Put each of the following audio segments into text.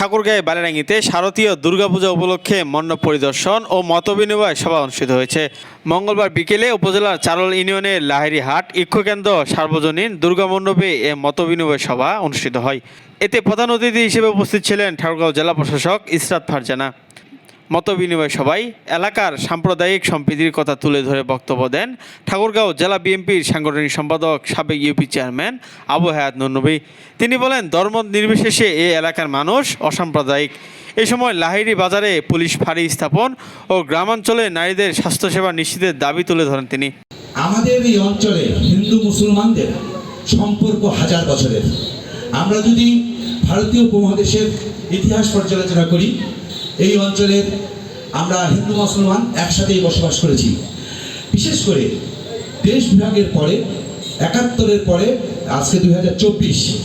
ঠাকুরগাঁয়ে বালিরাঙ্গিতে শারদীয় দুর্গাপূজা উপলক্ষে মণ্ডপ পরিদর্শন ও মতবিনিময় সভা অনুষ্ঠিত হয়েছে। মঙ্গলবার বিকেলে উপজেলার চারল ইউনিয়নের লাহেরি হাট ইক্ষকেন্দ্র সার্বজনীন দুর্গা মণ্ডপে এ মতবিনিময় সভা অনুষ্ঠিত হয়। এতে প্রধান অতিথি হিসেবে উপস্থিত ছিলেন ঠাকুরগাঁও জেলা প্রশাসক ইসরাত ফারজানা। মতবিনিময় সভায় এলাকার সাম্প্রদায়িক সম্প্রীতির কথা তুলে ধরে বক্তব্য দেন ঠাকুরগাঁও জেলা বিএনপির সাংগঠনিক সম্পাদক সাবেক ইউপি চেয়ারম্যান আবু হায়াত নুরনবী তিনি বলেন, ধর্ম নির্বিশেষে এই এলাকার মানুষ অসাম্প্রদায়িক। এই সময় লাহিড়ি বাজারে পুলিশ ফাঁড়ি স্থাপন ও গ্রামাঞ্চলে নারীদের স্বাস্থ্যসেবা নিশ্চিতের দাবি তুলে ধরেন তিনি। আমাদের এই অঞ্চলে হিন্দু মুসলমানদের সম্পর্ক হাজার বছরের। আমরা যদি ভারতীয় উপমহাদেশের ইতিহাস পর্যালোচনা করি এই অঞ্চলের আমরা হিন্দু, মুসলমান একসাথেই বসবাস করেছি। বিশেষ করে দেশ বিভাগের পরে, একাত্তরের পরে, আজকে দু হাজার চব্বিশ,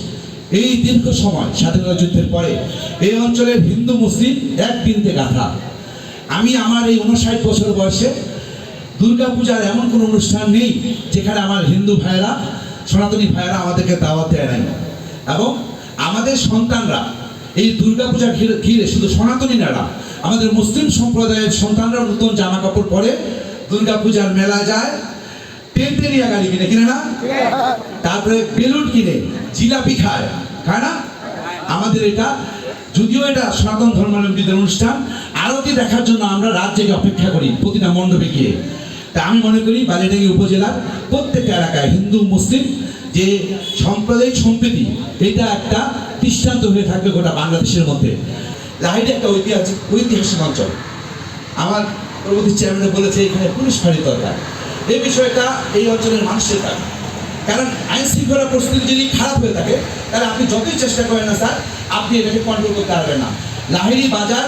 এই দীর্ঘ সময়, স্বাধীনতা যুদ্ধের পরে, এই অঞ্চলের হিন্দু, মুসলিম এক বিন্দে গাথা। আমি আমার এই উনষাট বছর বয়সে দুর্গাপূজার এমন কোনো অনুষ্ঠান নেই যেখানে আমার হিন্দু ভাইয়েরা, সনাতনী ভাইয়েরা আমাদেরকে দাওয়াত দেয় নাই। এবং আমাদের সন্তানরা এই দুর্গাপূজা ঘিরে ঘিরে শুধু সনাতনী নারা আমাদের মুসলিম সম্প্রদায়ের সন্তানরা নতুন জামা কাপড় পরে দুর্গাপূজার মেলা যায়। টেন্টেরিয়া গাড়ি কিনে কিনে না? তারপরে বেলুন কিনে, জিলাপি খায়। খায় না? আমাদের এটা, যদিও এটা সনাতন ধর্মাবলম্বীদের অনুষ্ঠান, আরতি দেখার জন্য আমরা রাত জেগে অপেক্ষা করি প্রতিটা মণ্ডপে গিয়ে। তা আমি মনে করি বালিডাঙ্গি উপজেলার প্রত্যেকটা এলাকায় হিন্দু, মুসলিম যে সাম্প্রদায়িক সম্প্রীতি, এটা একটা দৃষ্টান্ত হয়ে থাকবে গোটা বাংলাদেশের মধ্যে। লাহিড়ি একটা ঐতিহাসিক ঐতিহাসিক অঞ্চল। আমার পরবর্তী চেয়ারম্যান বলেছে, এখানে পুলিশ ফাঁড়ি দরকার। এই বিষয়টা এই অঞ্চলের মানুষের কাজ। কারণ আইন শৃঙ্খলা পরিস্থিতি যদি খারাপ হয়ে থাকে, তাহলে আপনি যতই চেষ্টা করেন না স্যার, আপনি এটাকে কন্ট্রোল করতে পারবেন না। লাহিড়ি বাজার,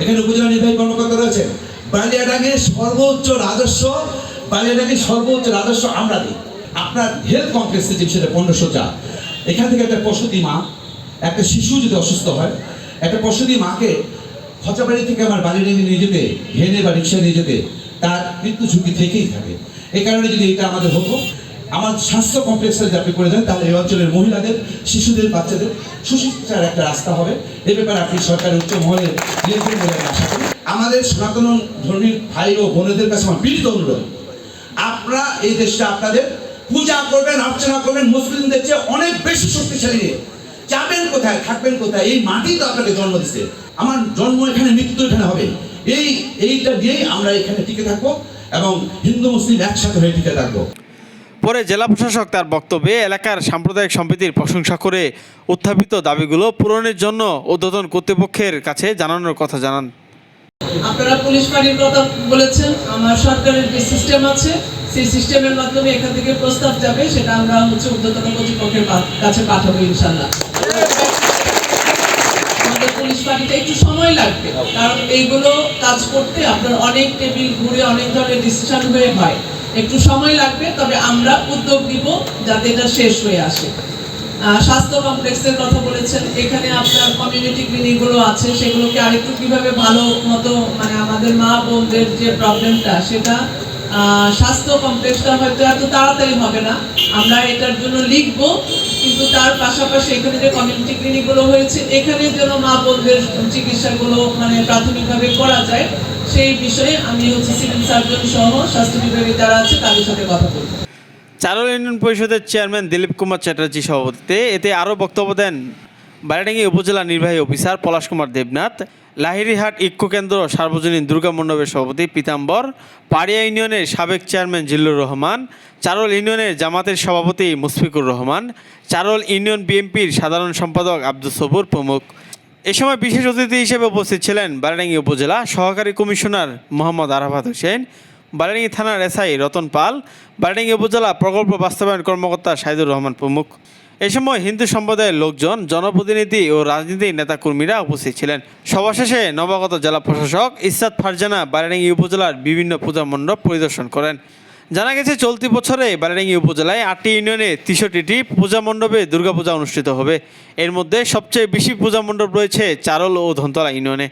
এখানে উপজেলা নির্বাহী কর্মকর্তা রয়েছেন। বালিয়াডাঙ্গের সর্বোচ্চ রাজস্ব, বালিয়াডাঙ্গের সর্বোচ্চ রাজস্ব আমরা দিই। আপনার হেলথ কমপ্লেক্সে যে সেটা পনেরোশো চা এখান থেকে একটা প্রসূতি মা, একটা শিশু যদি অসুস্থ হয়, একটা প্রসূতি মাকে খচাবাড়ি থেকে আমার বাড়ি নেমে নিয়ে যেতে ভেনে বা রিক্সা নিয়ে যেতে, তার মৃত্যু ঝুঁকি থেকেই থাকে। এই কারণে যদি এটা আমাদের হতো, আমার স্বাস্থ্য কমপ্লেক্সে যদি আপনি করে দেন, তাহলে এই অঞ্চলের মহিলাদের, শিশুদের, বাচ্চাদের সুশিক্ষার একটা রাস্তা হবে। এ ব্যাপারে আপনি সরকারের উচ্চ মহলে নিয়ন্ত্রণ বলে আশা করি। আমাদের সনাতন ধর্মীর ভাই ও বোনেদের কাছে আমার পীড়িত অনুরোধ, আপনারা এই দেশটা আপনাদের পূজা করবেন অর্চনা করবেন মুসলিমদের চেয়ে অনেক বেশি শক্তিশালী যাবেন কোথায় থাকবেন কোথায় এই মাটি তো আপনাকে জন্ম দিচ্ছে আমার জন্ম এখানে মৃত্যু এখানে হবে। এই এইটা দিয়েই আমরা এখানে টিকে থাকব এবং হিন্দু মুসলিম একসাথে হয়ে টিকে থাকব। পরে জেলা প্রশাসক তার বক্তব্যে এলাকার সাম্প্রদায়িক সম্প্রীতির প্রশংসা করে উত্থাপিত দাবিগুলো পূরণের জন্য ঊর্ধ্বতন কর্তৃপক্ষের কাছে জানানোর কথা জানান। আপনারা পুলিশ ফাঁড়ির কথা বলেছেন আমার সরকারের যে সিস্টেম আছে সেই সিস্টেমের মাধ্যমে এখান থেকে প্রস্তাব যাবে, সেটা আমরা হচ্ছে ঊর্ধ্বতন কর্তৃপক্ষের কাছে পাঠাবো ইনশাল্লাহ উদ্যোগ যাতে এটা শেষ হয়ে আসে। স্বাস্থ্য কমপ্লেক্সের কথা বলেছেন, এখানে আছে, সেগুলোকে আরেকটু কীভাবে ভালো মতো মানে আমাদের মা বোনদের যে প্রবলেমটা সেটা স্বাস্থ্য কমপ্লেক্সটা হয়তো এত তাড়াতাড়ি হবে না। আমরা এটার জন্য লিখব, কিন্তু তার পাশাপাশি এখানে যে কমিউনিটি ক্লিনিকগুলো হয়েছে এখানে যেন মা বোনদের চিকিৎসাগুলো মানে প্রাথমিকভাবে করা যায়। সেই বিষয়ে আমি হচ্ছে সিভিল সার্জন সহ স্বাস্থ্য বিভাগে যারা আছে, তাদের সাথে কথা বলব। চারল ইউনিয়ন পরিষদের চেয়ারম্যান দিলীপ কুমার চ্যাটার্জি সভাপতিতে এতে আরও বক্তব্য দেন বারাডাঙ্গি উপজেলা নির্বাহী অফিসার পলাশ কুমার দেবনাথ। লাহিরিহাট কেন্দ্র সার্বজনীন দুর্গা মণ্ডপের সভাপতি পীতাম্বর, পাড়িয়া ইউনিয়নের সাবেক চেয়ারম্যান জিল্লুর রহমান, চারল ইউনিয়নের জামাতের সভাপতি মুশফিকুর রহমান, চারল ইউনিয়ন বিএনপির সাধারণ সম্পাদক আব্দুল সবুর প্রমুখ। এ সময় বিশেষ অতিথি হিসেবে উপস্থিত ছিলেন বারাডাঙ্গি উপজেলা সহকারী কমিশনার মোহাম্মদ আরাফাত হোসেন বারাডাঙ্গি থানার এসআই রতন পাল বারাডাঙ্গি উপজেলা প্রকল্প বাস্তবায়ন কর্মকর্তা সাইদুর রহমান প্রমুখ। এ সময় হিন্দু সম্প্রদায়ের লোকজন, জনপ্রতিনিধি ও রাজনীতিক নেতাকর্মীরা উপস্থিত ছিলেন। সভা শেষে নবাগত জেলা প্রশাসক ইসরাত ফারজানা বারাডাঙ্গি উপজেলার বিভিন্ন পূজা মণ্ডপ পরিদর্শন করেন। জানা গেছে, চলতি বছরে বারাডাঙ্গি উপজেলায় আটটি ইউনিয়নে তেষট্টিটি পূজা মণ্ডপে দুর্গাপূজা অনুষ্ঠিত হবে। এর মধ্যে সবচেয়ে বেশি পূজা মণ্ডপ রয়েছে চারল ও ধনতলা ইউনিয়নে।